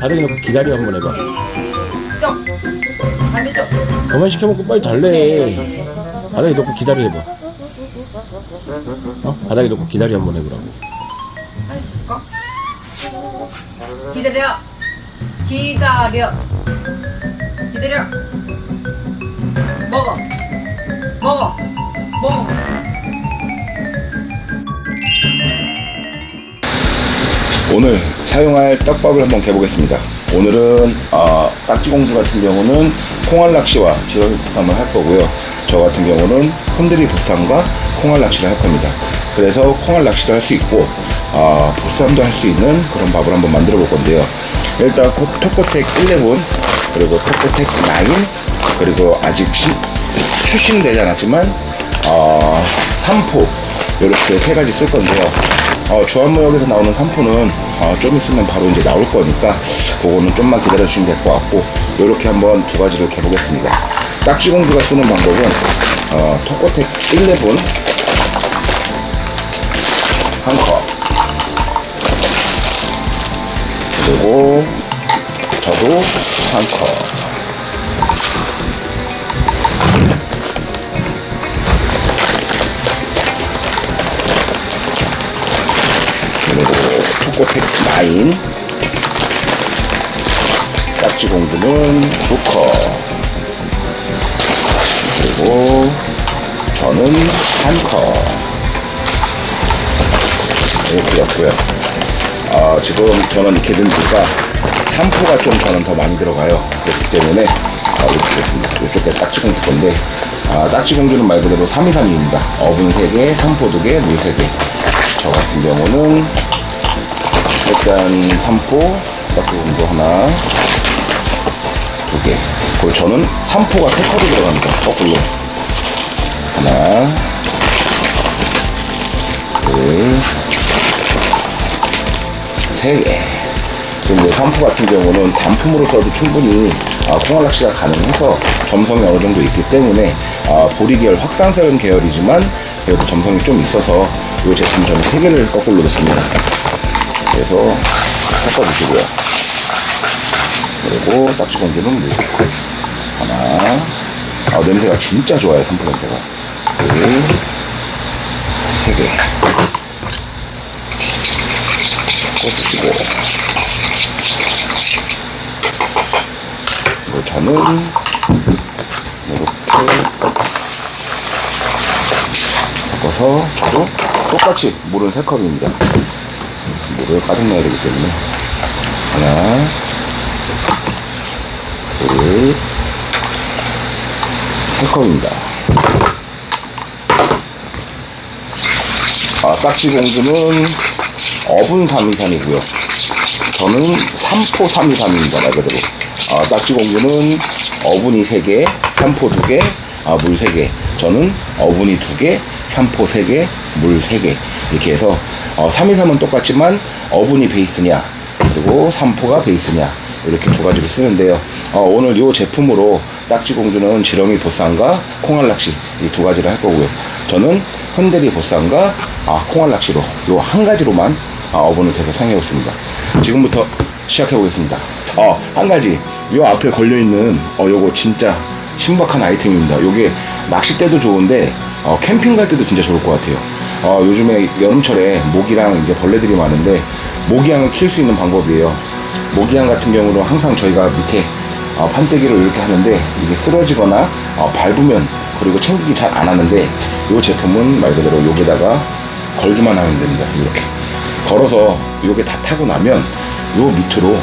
바닥에 놓고 기다려 한번 해봐 쪽. 반대쪽. 그만 시켜먹고 빨리 달래 바닥에 놓고 기다려 해봐 어? 바닥에 놓고 기다려 한번 해보라고 할 수 있을까? 기다려. 기다려. 기다려. 먹어. 먹어. 먹어. 오늘 사용할 떡밥을 한번 개보겠습니다. 오늘은 어, 딱지공주 같은 경우는 콩알 낚시와 지렁이 보쌈을 할 거고요. 저 같은 경우는 흔들이 보쌈과 콩알 낚시를 할 겁니다. 그래서 콩알 낚시도 할 수 있고 어, 보쌈도 할 수 있는 그런 밥을 한번 만들어 볼 건데요. 일단 코- 토코텍 11 그리고 토코텍 9 그리고 아직 시- 출시되지 않았지만 어, 3포 이렇게 세 가지 쓸 건데요. 어, 주한무역에서 나오는 3포는 어, 좀 있으면 바로 이제 나올 거니까 그거는 좀만 기다려 주시면 될 것 같고 이렇게 한번 두 가지를 개보겠습니다. 딱지공주가 쓰는 방법은 어, 토코텍 11한 컵. 그리고 저도 한 컵. 코텍 9 딱지 공주는 2컵 그리고 저는 한컵 이렇게였고요. 아, 지금 저는 이유가 3포가 좀 저는 더 많이 들어가요. 그렇기 때문에 아, 이렇게 이쪽에 딱지 공주 건데 아, 딱지 공주는 말 그대로 323입니다. 어분 3개, 3포 2개, 물 3개. 저 같은 경우는 일단 3포, 딱지 공주 하나, 두 개. 그리고 저는 3포가 3컵이 들어갑니다. 거꾸로. 하나, 둘, 세 개. 그리고 3포 같은 경우는 단품으로 써도 충분히 아, 콩알 낚시가 가능해서 점성이 어느 정도 있기 때문에 아, 보리 계열 확산성 계열이지만 그래도 점성이 좀 있어서 이 제품 저는 세 개를 거꾸로 넣습니다. 그래서 섞어주시고요. 그리고 딱지공주는 물 하나. 아 냄새가 진짜 좋아요 선풍 냄새가. 둘, 세 개. 섞어주시고. 그리고 저는 이렇게 섞어서 저도 똑같이 물은 세 컵입니다. 물을 가득 넣어야 되기 때문에. 하나. 둘세 컵입니다. 아, 딱지공주는 어분 323이고요. 저는 3포 323입니다 말 그대로. 아, 딱지 공주는 어분이 3개 3포 2개 아, 물 3개. 저는 어분이 2개 3포 3개 물 3개. 이렇게 해서 어, 323은 똑같지만 어분이 베이스냐 그리고 3포가 베이스냐 이렇게 두 가지로 쓰는데요. 어, 오늘 이 제품으로 딱지공주는 지렁이 보쌈과 콩알 낚시 이 두 가지를 할 거고요. 저는 흔들이 보쌈과 아, 콩알 낚시로 이 한 가지로만 아, 어분을 계속 사용해 있습니다. 지금부터 시작해 보겠습니다. 어, 한 가지. 이 앞에 걸려 있는 어 요거 진짜 신박한 아이템입니다. 요게 낚싯대도 좋은데 어, 캠핑 갈 때도 진짜 좋을 것 같아요 어, 요즘에 여름철에 모기랑 이제 벌레들이 많은데 모기향을 키울 수 있는 방법이에요. 모기향 같은 경우는 항상 저희가 밑에 어, 판때기를 이렇게 하는데 이게 쓰러지거나 어, 밟으면 그리고 챙기기 잘 안 하는데 이 제품은 말 그대로 여기다가 걸기만 하면 됩니다. 이렇게. 걸어서 요게 다 타고 나면 요 밑으로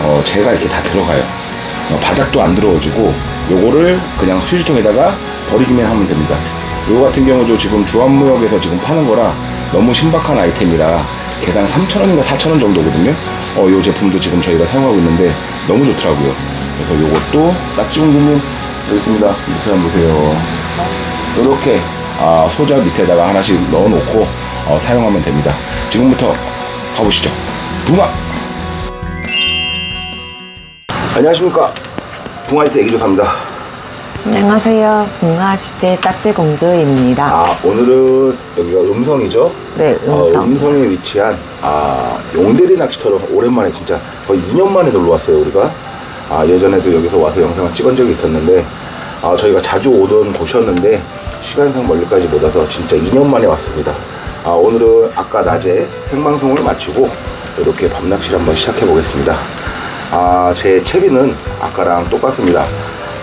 어, 제가 이렇게 다 들어가요. 어, 바닥도 안 들어오지고 요거를 그냥 휴지통에다가 버리기만 하면 됩니다 요거 같은 경우도 지금 주한무역에서 지금 파는 거라 너무 신박한 아이템이라 개당 3,000원인가 4,000원 정도거든요. 어, 이 제품도 지금 저희가 사용하고 있는데 너무 좋더라고요. 그래서 요것도 딱지공주님 여기 있습니다. 밑에 한번 보세요. 이렇게 아, 소자 밑에다가 하나씩 넣어놓고 어, 사용하면 됩니다. 지금부터 가보시죠. 붕어! 안녕하십니까. 붕어이트 애기조사입니다. 안녕하세요. 붕하시대 딱지공주입니다. 아, 오늘은 여기가 음성이죠? 네, 어, 음성. 음성에 위치한 아, 용대리 낚시터를 오랜만에 진짜 거의 2년 만에 놀러 왔어요 우리가 아, 예전에도 여기서 와서 영상을 찍은 적이 있었는데 아, 저희가 자주 오던 곳이었는데 시간상 멀리까지 못 와서 진짜 2년 만에 왔습니다 아, 오늘은 아까 낮에 생방송을 마치고 이렇게 밤낚시를 한번 시작해 보겠습니다 아, 제 채비는 아까랑 똑같습니다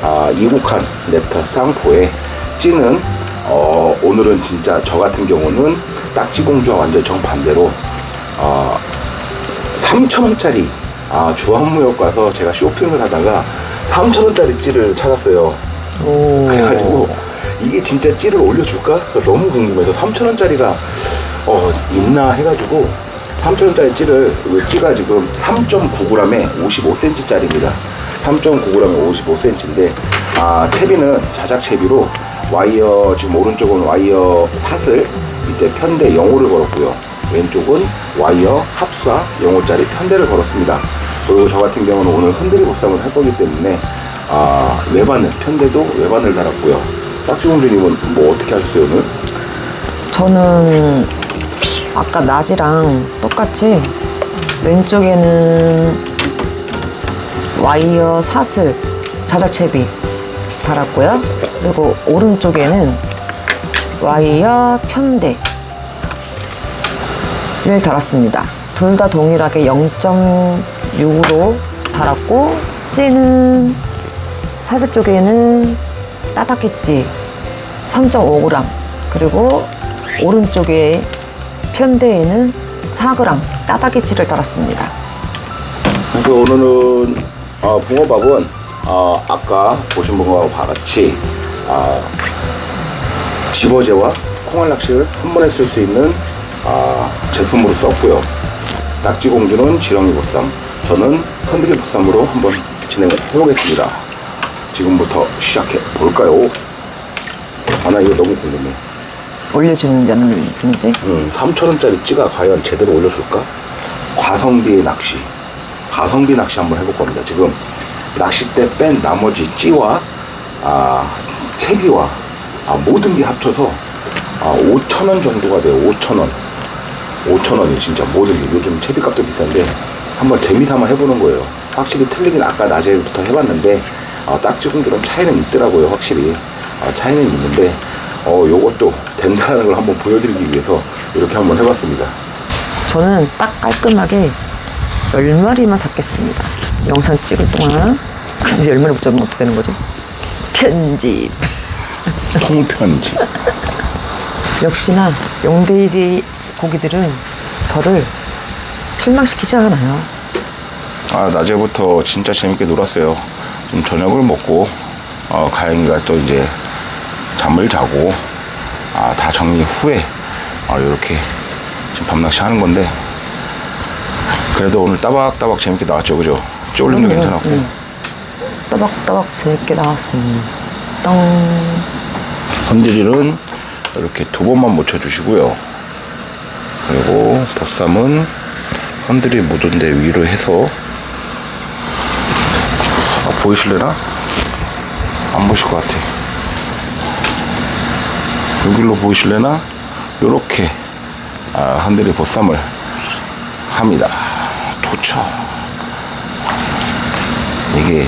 아, 이국한 랩터 쌍포에 찌는 어, 오늘은 진짜 저 같은 경우는 딱지공주와 완전 정반대로 어, 3,000원짜리 아, 주한무역 가서 제가 쇼핑을 하다가 3,000원짜리 찌를 찾았어요. 오. 그래가지고 이게 진짜 찌를 올려줄까? 너무 궁금해서 3,000원짜리가 어, 있나 해가지고 3,000원짜리 찌를 이 찌가 지금 3.9g에 55cm짜리입니다. 3.9g에 55cm인데 아, 채비는 자작 채비로 와이어 지금 오른쪽은 와이어 사슬 밑에 편대 0호를 걸었고요. 왼쪽은 와이어 합사 0호짜리 편대를 걸었습니다. 그리고 저 같은 경우는 오늘 흔들이 보쌈을 할 거기 때문에 아, 외바늘 편대도 외바늘 달았고요. 딱지공주님은 뭐 어떻게 하셨어요 오늘? 저는 아까 낮이랑 똑같이 왼쪽에는 와이어 사슬 자작채비 달았고요. 그리고 오른쪽에는 와이어 편대를 달았습니다. 둘 다 동일하게 0.6으로 달았고 찌는 사슬 쪽에는 따닥겠지 3.5g 그리고 오른쪽에 편대에는 4g 따닥이치를 달았습니다. 그래서 오늘은 어, 붕어밥은 어, 아까 보신 분과 같이 어, 집어제와 콩알 낚시를 한 번에 쓸 수 있는 어, 제품으로 썼고요. 낙지공주는 지렁이 보쌈, 저는 흔들이 보쌈으로 한번 진행을 해보겠습니다. 지금부터 시작해 볼까요? 아, 나 이거 너무 궁금해. 올려주는지 안 올려주는지 음, 3천원짜리 찌가 과연 제대로 올려줄까? 과성비 낚시. 가성비 낚시 한번 해볼 겁니다. 지금 낚싯대 뺀 나머지 찌와 아, 채비와 아, 모든 게 합쳐서 아, 5천원 정도가 돼요. 5천원. 5천원이 진짜 모든 게 요즘 채비값도 비싼데 한번 재미삼아 해보는 거예요. 확실히 틀리긴 아까 낮에부터 해봤는데 아, 딱지공주랑 차이는 있더라고요. 확실히 아, 차이는 있는데 어, 요것도 된다는 걸 한번 보여드리기 위해서 이렇게 한번 해봤습니다. 저는 딱 깔끔하게 10마리만 잡겠습니다. 영상 찍을 동안 근데 10마리 못 잡으면 어떻게 되는 거죠? 편집 통편지. 역시나 용대리 고기들은 저를 실망시키지 않아요. 아, 낮에부터 진짜 재밌게 놀았어요. 좀 저녁을 먹고, 어, 가영이가 또 이제 잠을 자고, 아, 다 정리 후에, 아, 이렇게 지금 밤낚시 하는 건데, 그래도 오늘 따박따박 재밌게 나왔죠, 그죠? 쫄림도 그럼요. 괜찮았고. 응. 따박따박 재밌게 나왔습니다. 똥. 흔들이는 이렇게 두 번만 묻혀주시고요. 그리고 보쌈은 흔들이 묻은 데 위로 해서 아, 보이실래나? 안 보실 것 같아. 여기로 보이실래나? 요렇게 아, 흔들이 보쌈을 합니다. 두쳐. 이게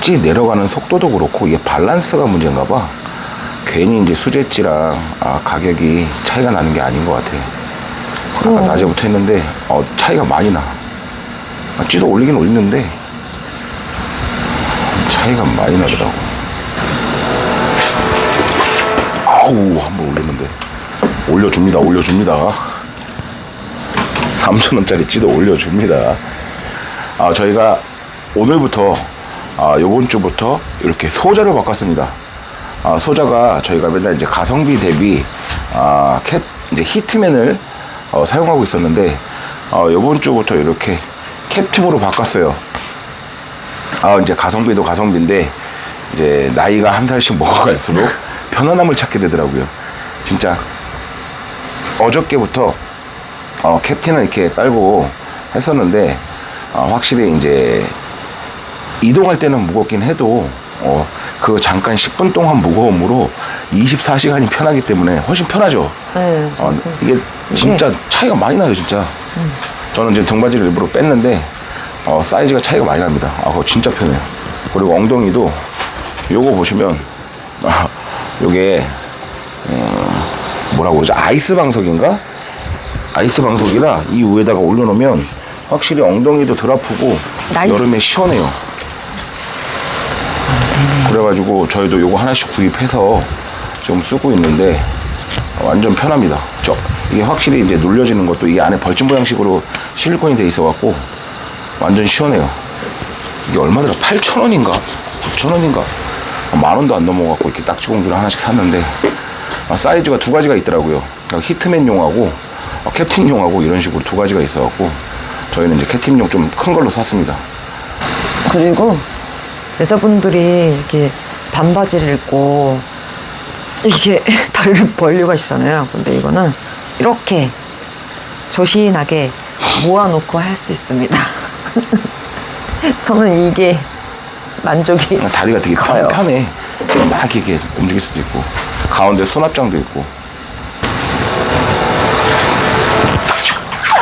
찌 내려가는 속도도 그렇고 이게 밸런스가 문제인가 봐. 괜히 이제 수제찌랑 아, 가격이 차이가 나는 게 아닌 것 같아. 아까 그럼. 낮에부터 했는데 어, 차이가 많이 나. 아, 찌도 올리긴 올리는데 차이가 많이 나더라고. 아우 한번 올리는데 올려줍니다 올려줍니다. 3천원짜리 찌도 올려줍니다. 아, 저희가 오늘부터 아, 요번 주부터 이렇게 소자를 바꿨습니다. 아, 소자가 저희가 맨날 이제 가성비 대비 아, 캡 이제 히트맨을 어, 사용하고 있었는데 어, 이번 주부터 이렇게 캡틴으로 바꿨어요. 아 이제 가성비도 가성비인데 이제 나이가 한 살씩 먹어갈수록 편안함을 찾게 되더라고요. 진짜 어저께부터 어, 캡틴을 이렇게 깔고 했었는데 어, 확실히 이제 이동할 때는 무겁긴 해도 어, 그 잠깐 10분 동안 무거움으로 24시간이 편하기 때문에 훨씬 편하죠. 네, 어. 이게 진짜 차이가 많이 나요, 진짜. 저는 이제 등바지를 일부러 뺐는데 어, 사이즈가 차이가 많이 납니다. 아, 그거 진짜 편해요. 그리고 엉덩이도 요거 보시면 아, 요게 음, 뭐라고 그러죠? 아이스 방석인가? 아이스 방석이라 이 위에다가 올려놓으면 확실히 엉덩이도 덜 아프고 나이스. 여름에 시원해요. 그래가지고 저희도 요거 하나씩 구입해서 지금 쓰고 있는데 완전 편합니다. 저 이게 확실히 이제 눌려지는 것도 이 안에 벌집 모양식으로 실리콘이 돼 있어갖고 완전 시원해요. 이게 얼마더라? 8,000원인가? 9,000원인가? 만 원도 안 넘어갖고 이렇게 딱지 공주를 하나씩 샀는데 아, 사이즈가 두 가지가 있더라고요. 그러니까 히트맨용하고 어, 캡틴용하고 이런 식으로 두 가지가 있어갖고 저희는 이제 캡틴용 좀 큰 걸로 샀습니다. 그리고 여자분들이 이렇게 반바지를 입고 이렇게 다리를 벌리고 하시잖아요. 근데 이거는 이렇게 조신하게 모아놓고 할 수 있습니다. 저는 이게 만족이 다리가 되게 편, 커요. 편해. 막 이렇게 움직일 수도 있고 가운데 수납장도 있고.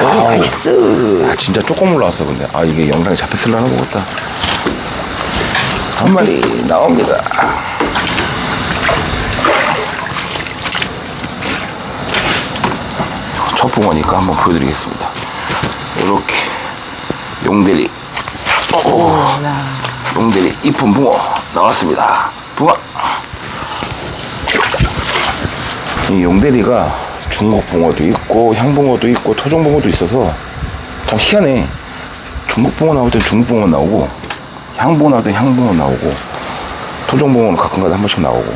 오, 나이스. 아 진짜 조금 올라왔어 근데 아 이게 영상에 잡혔을라나 모르겠다. 한 마리 나옵니다. 첫 붕어니까 한번 보여드리겠습니다. 이렇게 용대리, 오, 용대리 이쁜 붕어 나왔습니다. 붕어. 이 용대리가 중국 붕어도 있고 향붕어도 있고 토종 붕어도 있어서 참 희한해. 중국 붕어 나올 땐 중국 붕어 나오고 향붕어 나올 땐 향붕어 나오고 토종 붕어는 가끔가다 한 번씩 나오고.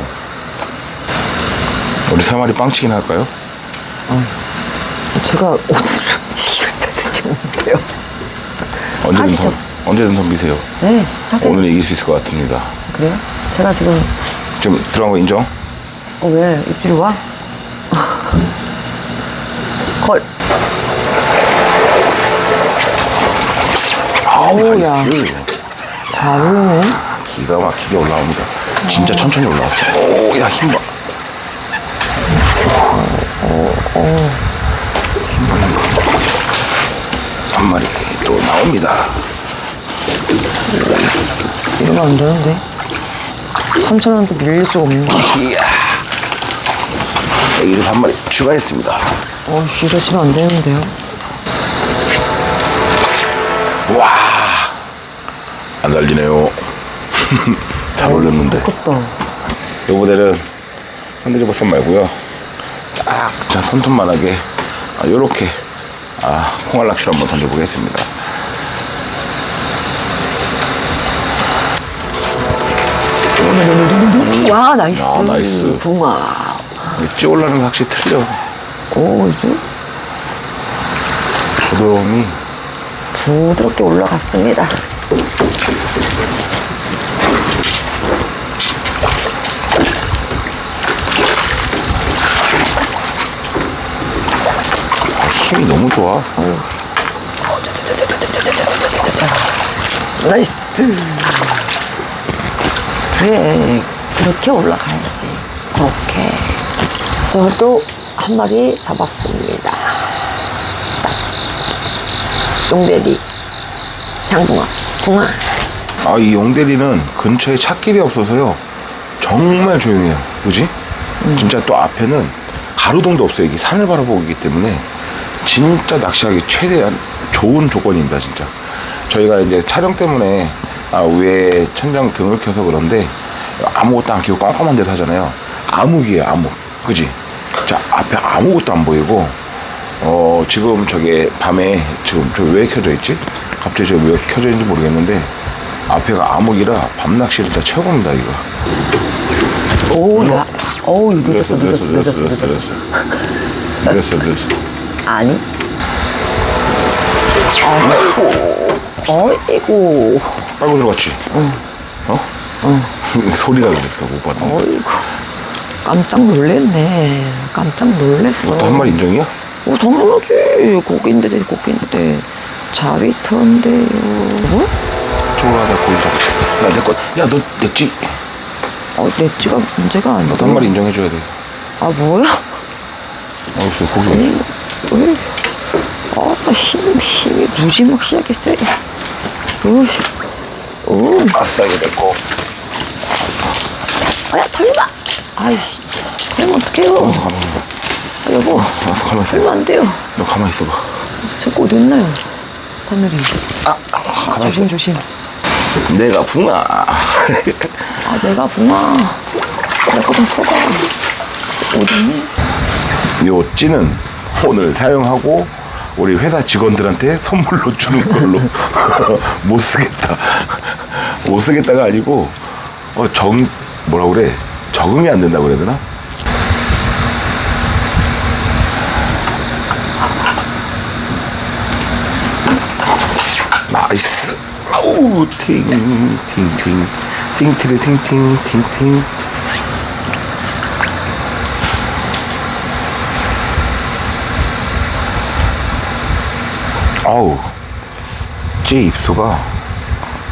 우리 세 마리 빵치킨 할까요? 제가 오늘 이런 자세히 없는데요. 언제든 하시죠. 덤, 언제든 덤비세요. 네, 하세요. 오늘 이길 수 있을 것 같습니다. 그래요? 제가 지금 좀 들어간 거 인정? 어, 왜 입질이 와? 걸. 아우, 오야. 나이스. 잘 올리네. 기가 막히게 올라옵니다. 진짜 천천히 올라왔어. 오, 야, 힘 봐. 힘 봐, 힘 봐. 한 마리 또 나옵니다. 이러면 안 되는데. 3,000원도 밀릴 수가 없는 거. 이야. 여기도 한 마리 추가했습니다. 어, 이러시면 안 되는데요. 와. 안 달리네요. 잘 올렸는데. 아깝다. 요 모델은 흔들리 버섯 말고요. 딱, 자, 손톱만하게, 아, 요렇게, 아, 콩알 낚시를 한번 던져보겠습니다. 와, 나이스. 야, 나이스. 이게 찌올라는 게 확실히 틀려. 오, 이제 부드러움이. 부드럽게 올라갔습니다. 힘이 너무 좋아. 나이스. 그래, 그렇게 올라가야지. 그렇게. 저도 한 마리 잡았습니다. 자, 용대리, 향붕어, 붕어. 아, 이 용대리는 근처에 찻길이 없어서요. 정말 조용해요. 그지? 진짜 또 앞에는 가로등도 없어요. 이게 산을 바라보고 있기 때문에 진짜 낚시하기 최대한 좋은 조건입니다. 진짜. 저희가 이제 촬영 때문에 아, 위에 천장 등을 켜서 그런데 아무것도 안 켜고 깜깜한 데서 하잖아요. 암흑이에요, 암흑. 그지? 자, 앞에 아무것도 안 보이고, 어, 지금 저게 밤에 지금 저 왜 켜져 있지? 갑자기 저왜 켜져 있는지 모르겠는데, 앞에가 암흑이라 밤 낚시를 진짜 최고입니다, 이거. 오, 나, 어우, 늦었어, 늦었어, 늦었어, 늦었어. 늦었어, 늦었어. 아니. 아이고. 어이구. 빨고 들어갔지? 응. 어? 응. 소리가 그랬어, 오빠는. 어이구. 깜짝 놀랬네. 깜짝 놀랬어. 너한 마리 인정이야? 어, 당연하지. 고기인데, 제 고기인데. 자비턴데요. 뭐? 저거 하나 보이자. 야, 내 거, 야, 너 냈지? 어, 넷지가 문제가 아니고. 한 마리 인정해줘야 돼. 아, 뭐야? 어딨어, 고기 어딨어? 왜? 아, 힘, 힘이 무지막 시작했어요. 으씨. 오, 아싸, 이거 내 거. 아, 야, 털마! 아이씨. 털면 어떡해요? 가만히 있어. 아, 여보. 아, 가만히 있어. 털면 안 돼요. 너 가만히 있어봐. 제거 어디 있나요? 바늘이. 아, 가만히 있어. 조심, 조심. 내가 붕아. 아, 내가 붕아. 내거 좀 풀어봐. 어딨니? 요 찌는 오늘 사용하고 우리 회사 직원들한테 선물로 주는 걸로 못 쓰겠다. 못 쓰겠다가 아니고 어, 정 뭐라 그래 적응이 안 된다고 그래야 되나? 나이스. 아우 팅팅팅 팅티리 팅팅 팅팅. 아우 제 입수가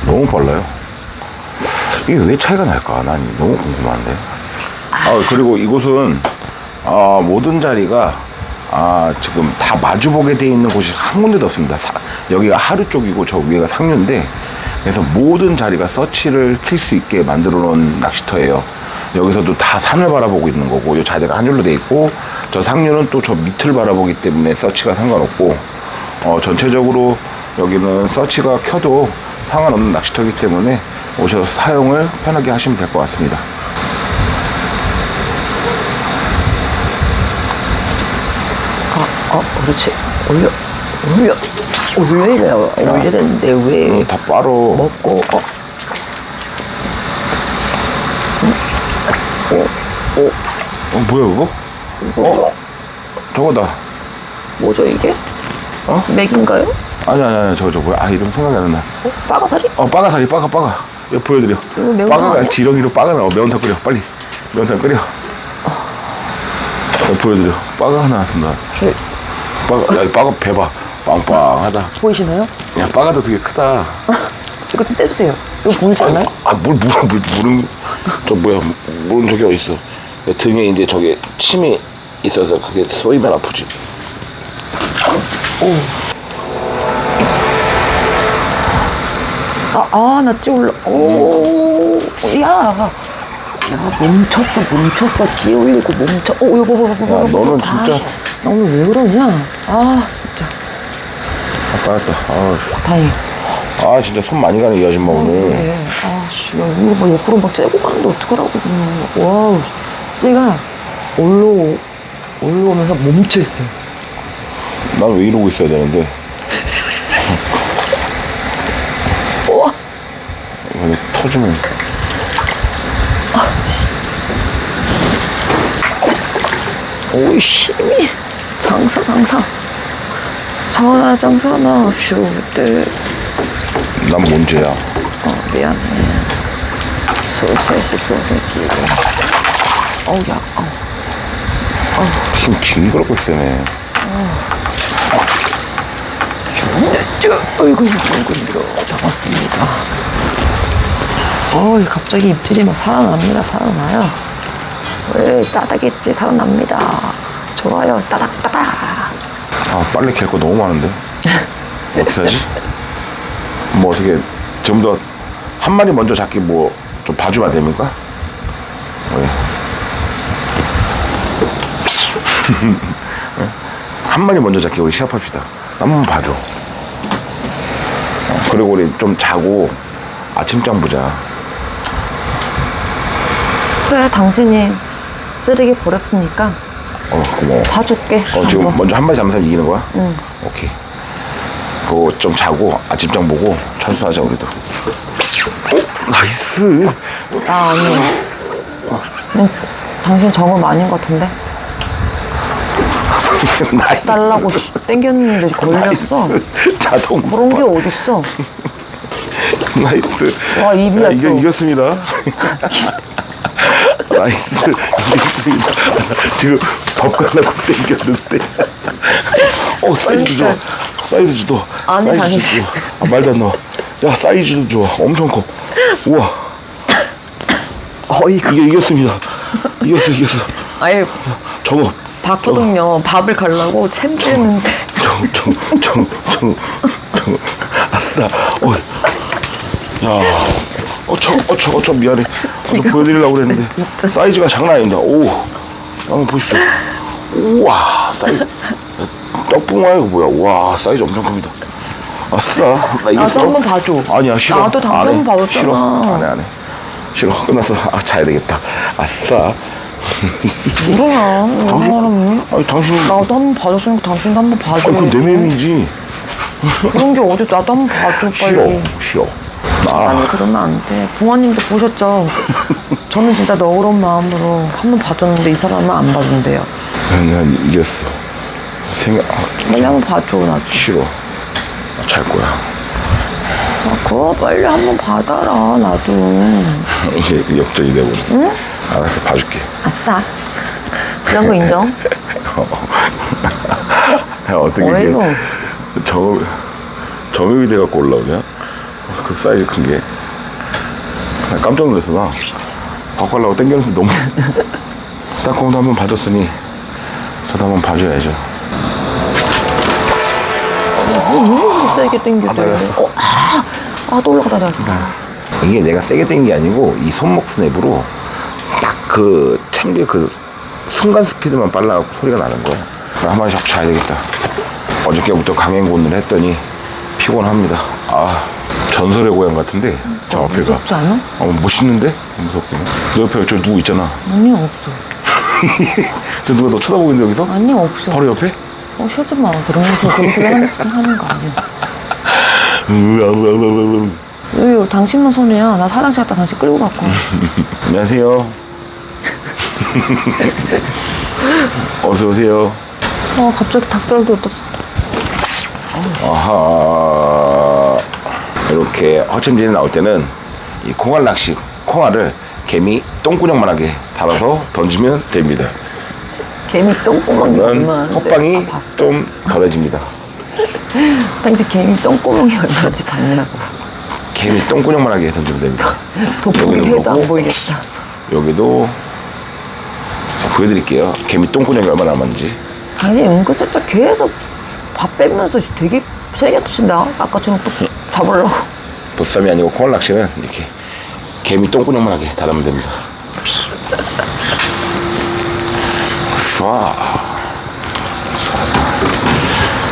너무 빨라요. 이게 왜 차이가 날까? 난 너무 궁금한데. 아 그리고 이곳은 아, 모든 자리가 아, 지금 다 마주보게 돼 있는 곳이 한 군데도 없습니다. 사- 여기가 하루 쪽이고 저 위에가 상류인데 그래서 모든 자리가 서치를 킬 수 있게 만들어 놓은 낚시터예요. 여기서도 다 산을 바라보고 있는 거고 이 자리가 한 줄로 돼 있고 저 상류는 또 저 밑을 바라보기 때문에 서치가 상관없고 어, 전체적으로 여기는 서치가 켜도 상관없는 낚시터이기 때문에 오셔서 사용을 편하게 하시면 될 것 같습니다. 아, 어, 그렇지. 올려. 올려. 올려야 올려야 되는데, 왜. 어, 다 빨어. 먹고, 어. 어, 뭐야 그거? 어? 저거다. 뭐죠, 이게? 어? 맥인가요? 아니 아니 아니 저거 저거 뭐야? 아 이름 생각이 안 나. 어, 빠가사리? 어 빠가사리 빠가 빠가. 이거 보여드려. 이거 빠가가 아니야? 지렁이로 빠가 나와. 매운탕 끓여 빨리. 매운탕 끓여. 이거 보여드려. 빠가가 나왔습니다. 저, 빠가 야 빠가 배봐. 빵빵하다. 보이시나요? 야 빠가도 되게 크다. 이거 좀 떼주세요. 이거 보이지 않아요? 아뭘 물어 물 물은 저 뭐야 물은 저기 어디 있어? 등에 이제 저기 침이 있어서 그게 쏘이면 아프지. 아, 아, 나 찌 올라. 오, 야. 야, 멈췄어, 멈췄어. 찌 올리고 멈춰. 오, 여보, 여보, 여보. 야, 여보. 너는 진짜- 아, 나 오늘 왜 그러냐? 아, 진짜. 아 빠졌다. 아, 다행히. 아 진짜 손 많이 가네 이 아줌마 오늘. 네. 아, 씨, 야, 이거 막 옆으로 막 째고 가는데 어떡하라고. 음, 와우. 찌가 올라오, 올라오면서 멈춰있어요. 난 왜 이러고 있어야 되는데. 우와. 이거 터지면 오, 힘이. 장사, 장사. 전화 장사 나쇼 때. 난 문제야. 어, 미안해. 소세지, 소세지. 어우, 야, 어. 힘 징그럽고 있어네. 저, 어이구, 어이구, 이거 잡았습니다. 어이, 갑자기 입질이 막 살아납니다, 살아나요. 왜, 따닥했지, 살아납니다. 좋아요, 따닥따닥. 아 빨리 갤거 너무 많은데. 어떻게 하지? 뭐 어떻게 좀 더 한 마리 먼저 잡기 뭐 좀 봐주면 안 됩니까? 왜? 한 마리 먼저 잡기 우리 시합합시다. 한번 봐줘. 어, 그리고 우리 좀 자고 아침장 보자. 그래, 당신이 쓰레기 버렸으니까 어 고마워. 봐줄게. 어, 지금 한번. 먼저 한 잡는 사람 이기는 거야? 응. 오케이. 그거 좀 자고 아침장 보고 철수하자 우리도. 어? 나이스. 아, 아니요. 음, 당신 정음 아닌 것 같은데? 나이스. 달라고 씨, 땡겼는데 걸렸어. 나이스. 자동. 그런 게 어딨어? 나이스. 와, 입이야, 야, 이겨, 또. 이겼습니다. 나이스. 이겼습니다. 지금 밥 가려고 땡겼는데. 어, 사이즈 좋아. 사이즈 좋아. 아니, 사이즈. 좋아. 아, 말도 안 나와. 야, 사이즈도 좋아. 엄청 커. 우와. 어이가. 이게 이겼습니다. 이겼어, 이겼어. 아예 저거. 봤거든요. 밥을 갈라고 챔질했는데. 정, 정, 정, 정, 정. 아싸. 어. 야. 어, 저, 어, 저, 어, 저 미안해. 어, 저 보여드리려고 그랬는데. 진짜. 사이즈가 장난 아닙니다. 오. 한번 보십시오. 우와, 사이즈. 떡붕어야, 이거 뭐야. 와, 사이즈 엄청 큽니다. 아싸. 나 이겼어. 나도 한번 봐줘. 아니야, 싫어. 나도 당신 안 해. 한번 봐줬잖아. 싫어. 안 해, 안 해. 싫어. 끝났어. 아, 자야 되겠다. 아싸. 뭐야? 이런 사람이? 아니, 당신. 나도 한번 봐줬으니까 당신도 한번 봐줘. 아니, 그건 내 맴이지. 그런 게 어디 나도 한번 봐줘 빨리. 싫어. 싫어. 나. 아니 그러면 안 돼. 부모님도 보셨죠? 저는 진짜 너그러운 마음으로 한 번 봐줬는데 이 사람은 안 봐준대요. 난, 난 이겼어. 생각, 아, 빨리 한번 봐줘 나도. 싫어. 나잘 거야. 아, 그거 빨리 한 번 받아라 나도. 이게 역전이 돼버렸어. 알았어, 봐줄게. 아싸. 이런 거 인정? 야, 어떻게 이게. 저, 점입이 돼갖고 올라오냐? 그 사이즈 큰 게. 나 깜짝 놀랐어, 나. 바꾸려고 땡겼는데 너무. 딱콩도 한번 봐줬으니, 저도 한번 봐줘야죠. 너무 세게 땡겨. 달렸어. 어, 아, 아, 또 올라가다 달았어. 이게 내가 세게 땡긴 게 아니고, 이 손목 스냅으로 딱 그, 참게 그, 순간 스피드만 빨라갖고 소리가 나는 거야. 한 마리 잡고 자야 되겠다. 어저께부터 강행군을 했더니 피곤합니다. 아, 전설의 고향 같은데, 저 앞에가. 무섭지 않아? 어, 멋있는데? 무섭기는. 너 옆에 저 누구 있잖아. 아니 없어. 저 누가 너 쳐다보고 있는데 여기서? 아니 없어. 바로 옆에? 어 쉬지 마. 그런 거 그런 소리 하는, 하는 거 아니야. 으아으아으아으. 여기 당신만 손해야. 나 화장실 갔다 당신 끌고 갈거 안녕하세요. 어서 오세요. 아 갑자기 닭살도 떴어. 아하. 이렇게 허침진이 나올 때는 이 콩알 낚시 콩알을 개미 똥구녕만하게 달아서 던지면 됩니다. 개미 똥구멍이 헛방이 아. 좀 덜해집니다. 당신 개미 똥구멍이 얼마인지 봤냐고. 개미 똥구녕만하게 던지면 됩니다. 여기는 해도 안? 보이겠다. 여기도 자, 보여드릴게요. 개미 똥구녕이 얼마나 남았는지. 당신 은근슬쩍 계속 밥 빼면서 되게 세게 붙인다. 아까처럼 또 잡으려고. 보쌈이 아니고 콩알 낚시는 이렇게 개미 똥구녕만하게 달으면 됩니다. 슈아.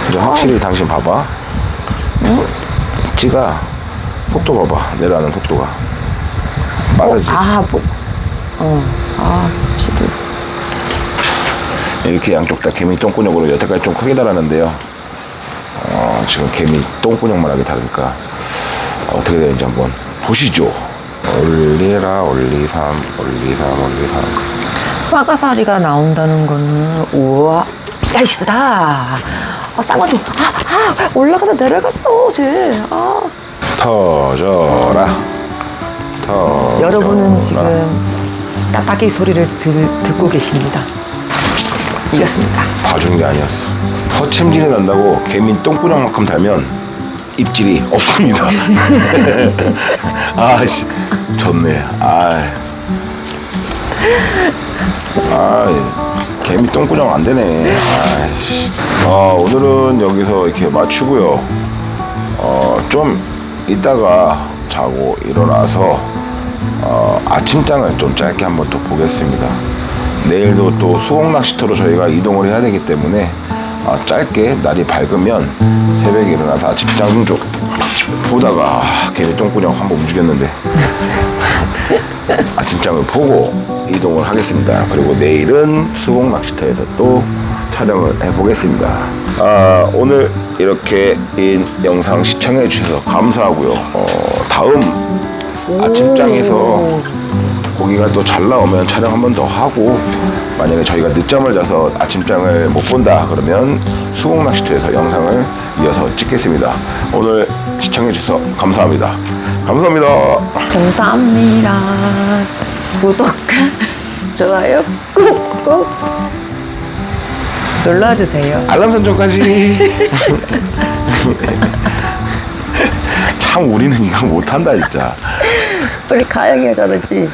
이제 확실히 당신 봐봐. 찌가 속도 봐봐. 내려가는 속도가 빠르지. 아, 뭐. 어. 아, 지루. 이렇게 양쪽 다 개미 똥구녕으로 여태까지 좀 크게 달았는데요. 어, 지금 개미 똥구녕만하게 다르니까 어떻게 되는지 한번 보시죠. 올리라 올리삼 올리삼 올리삼. 빠가사리가 나온다는 거는 우와 나이스다. 아 쌍어줘 아, 아 올라가다 내려갔어 쟤아. 터져라. 터져라. 여러분은 지금 따따기 소리를 들, 듣고 계십니다. 이겼습니다. 봐주는 게 아니었어 허침질이 난다고 개미 똥구녕만큼 달면 입질이 없습니다 아씨 졌네 아 아, 개미 똥구녕 안 되네. 아이씨. 아, 오늘은 여기서 이렇게 마치고요. 어, 좀 이따가 자고 일어나서 어, 아침장을 좀 짧게 한번 또 보겠습니다. 내일도 또 수공 낚시터로 저희가 이동을 해야 되기 때문에 어, 짧게 날이 밝으면 새벽에 일어나서 아침장 좀 보다가 아, 개미 똥구녕 한번 움직였는데 아침장을 보고 이동을 하겠습니다. 그리고 내일은 수공 낚시터에서 또 촬영을 해보겠습니다. 아, 오늘 이렇게 긴 영상 시청해 주셔서 감사하고요. 어, 다음 아침장에서 고기가 또 잘 나오면 촬영 한 번 더 하고 만약에 저희가 늦잠을 자서 아침장을 못 본다 그러면 수공 낚시터에서 영상을 이어서 찍겠습니다. 오늘 시청해 주셔서 감사합니다. 감사합니다. 감사합니다. 구독과 좋아요 꾹꾹 눌러주세요. 알람 설정까지. 참 우리는 이거 못한다 진짜. 우리 가영이가 저러지.